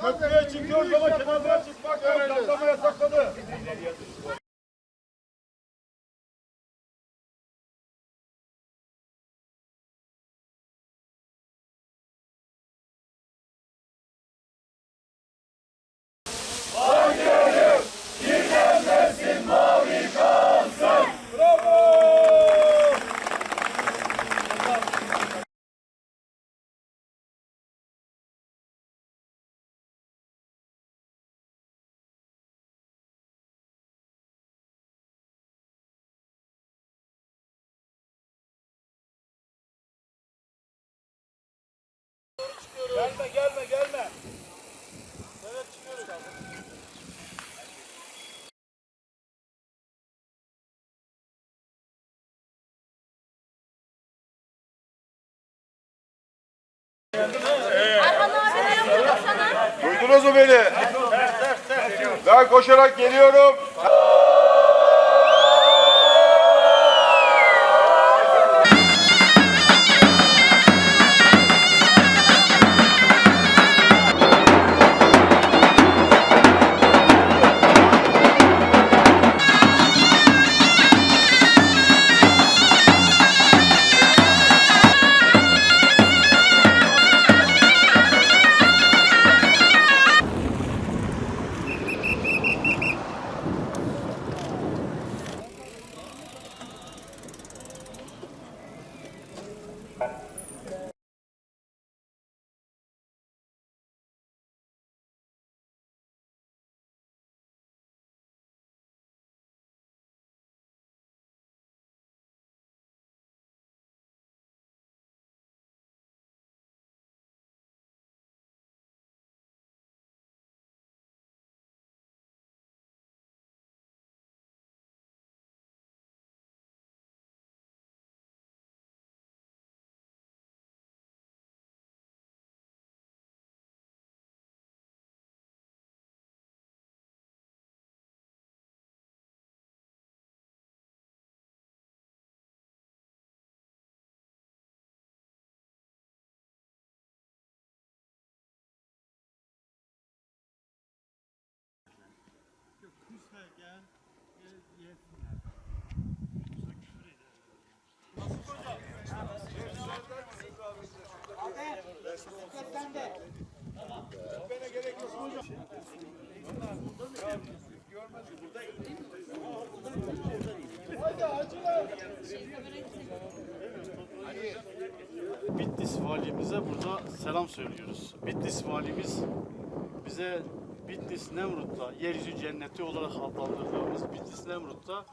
Köprüye çıkıyoruz ama kenarlara çıkmak yok. Atlama yasakladı. Gelme gelme gelme. Evet çıkıyoruz abi. Duydunuz mu beni? Ben koşarak geliyorum. Bitlis valimize burada selam söylüyoruz. Bitlis valimiz bize Bitlis Nemrut'ta yeryüzü cenneti olarak adlandırdığımız Bitlis Nemrut'ta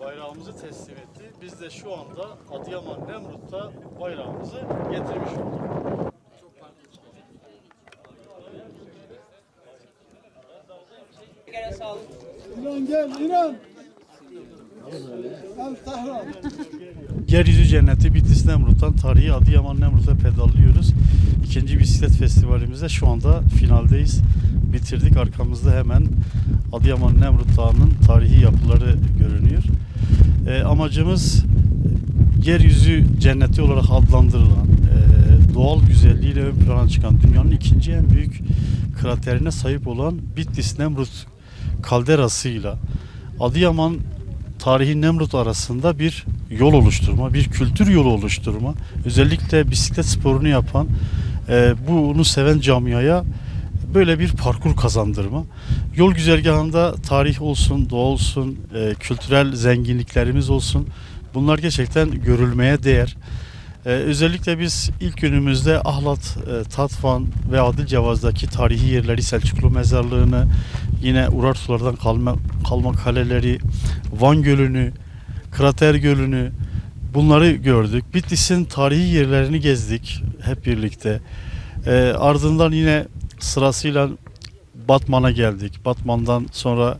bayrağımızı teslim etti. Biz de şu anda Adıyaman Nemrut'ta bayrağımızı getirmiş olduk. İnan gel inan. Gel Tahran. Yeryüzü cenneti Bitlis Nemrut'tan tarihi Adıyaman Nemrut'a pedallıyoruz. İkinci bisiklet festivalimizde şu anda finaldeyiz. Bitirdik. Arkamızda hemen Adıyaman Nemrut Dağı'nın tarihi yapıları görünüyor. Ee, amacımız yeryüzü cenneti olarak adlandırılan, e, doğal güzelliğiyle ön plana çıkan dünyanın ikinci en büyük kraterine sahip olan Bitlis Nemrut kalderasıyla Adıyaman tarihi Nemrut arasında bir yol oluşturma, bir kültür yolu oluşturma, özellikle bisiklet sporunu yapan, e, bunu seven camiaya böyle bir parkur kazandırma. Yol güzergahında tarih olsun, doğa olsun, e, kültürel zenginliklerimiz olsun. Bunlar gerçekten görülmeye değer. Ee, özellikle biz ilk günümüzde Ahlat, e, Tatvan ve Adilcevaz'daki tarihi yerleri, Selçuklu Mezarlığı'nı, yine Urartulardan kalma, kalma kaleleri, Van Gölü'nü, Krater Gölü'nü bunları gördük. Bitlis'in tarihi yerlerini gezdik hep birlikte. Ee, ardından yine sırasıyla Batman'a geldik. Batman'dan sonra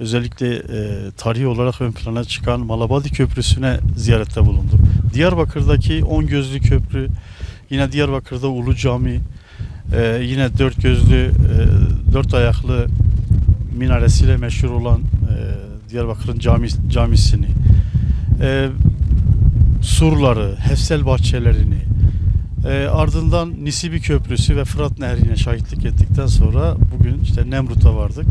özellikle e, tarihi olarak ön plana çıkan Malabadi Köprüsü'ne ziyarette bulunduk. Diyarbakır'daki On Gözlü Köprü, yine Diyarbakır'da Ulu Cami, e, yine dört gözlü, e, dört ayaklı minaresiyle meşhur olan e, Diyarbakır'ın cami, camisini, e, surları, Hefsel bahçelerini, e, ardından Nisibi Köprüsü ve Fırat Nehri'ne şahitlik ettikten sonra bugün işte Nemrut'a vardık.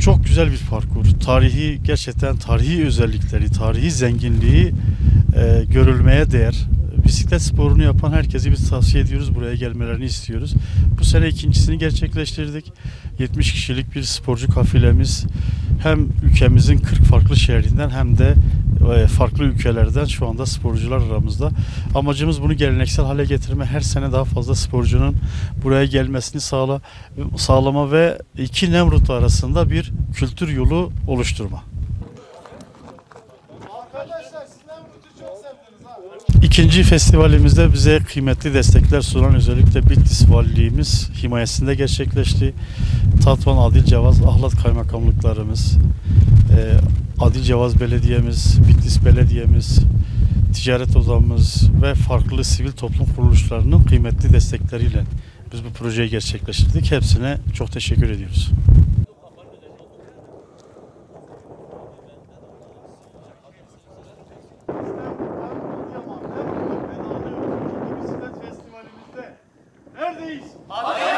Çok güzel bir parkur. Tarihi gerçekten tarihi özellikleri, tarihi zenginliği e, görülmeye değer. Bisiklet sporunu yapan herkesi biz tavsiye ediyoruz. Buraya gelmelerini istiyoruz. Bu sene ikincisini gerçekleştirdik. 70 kişilik bir sporcu kafilemiz hem ülkemizin 40 farklı şehrinden hem de e, farklı ülkelerden şu anda sporcular aramızda. Amacımız bunu geleneksel hale getirme. Her sene daha fazla sporcunun buraya gelmesini sağla, sağlama ve iki Nemrut arasında bir kültür yolu oluşturma. İkinci festivalimizde bize kıymetli destekler sunan özellikle Bitlis Valiliğimiz himayesinde gerçekleşti. Tatvan Adil Cevaz Ahlat Kaymakamlıklarımız, e, Adil Cevaz Belediyemiz, Bitlis Belediyemiz, Ticaret Odamız ve farklı sivil toplum kuruluşlarının kıymetli destekleriyle biz bu projeyi gerçekleştirdik. Hepsine çok teşekkür ediyoruz. 아멘.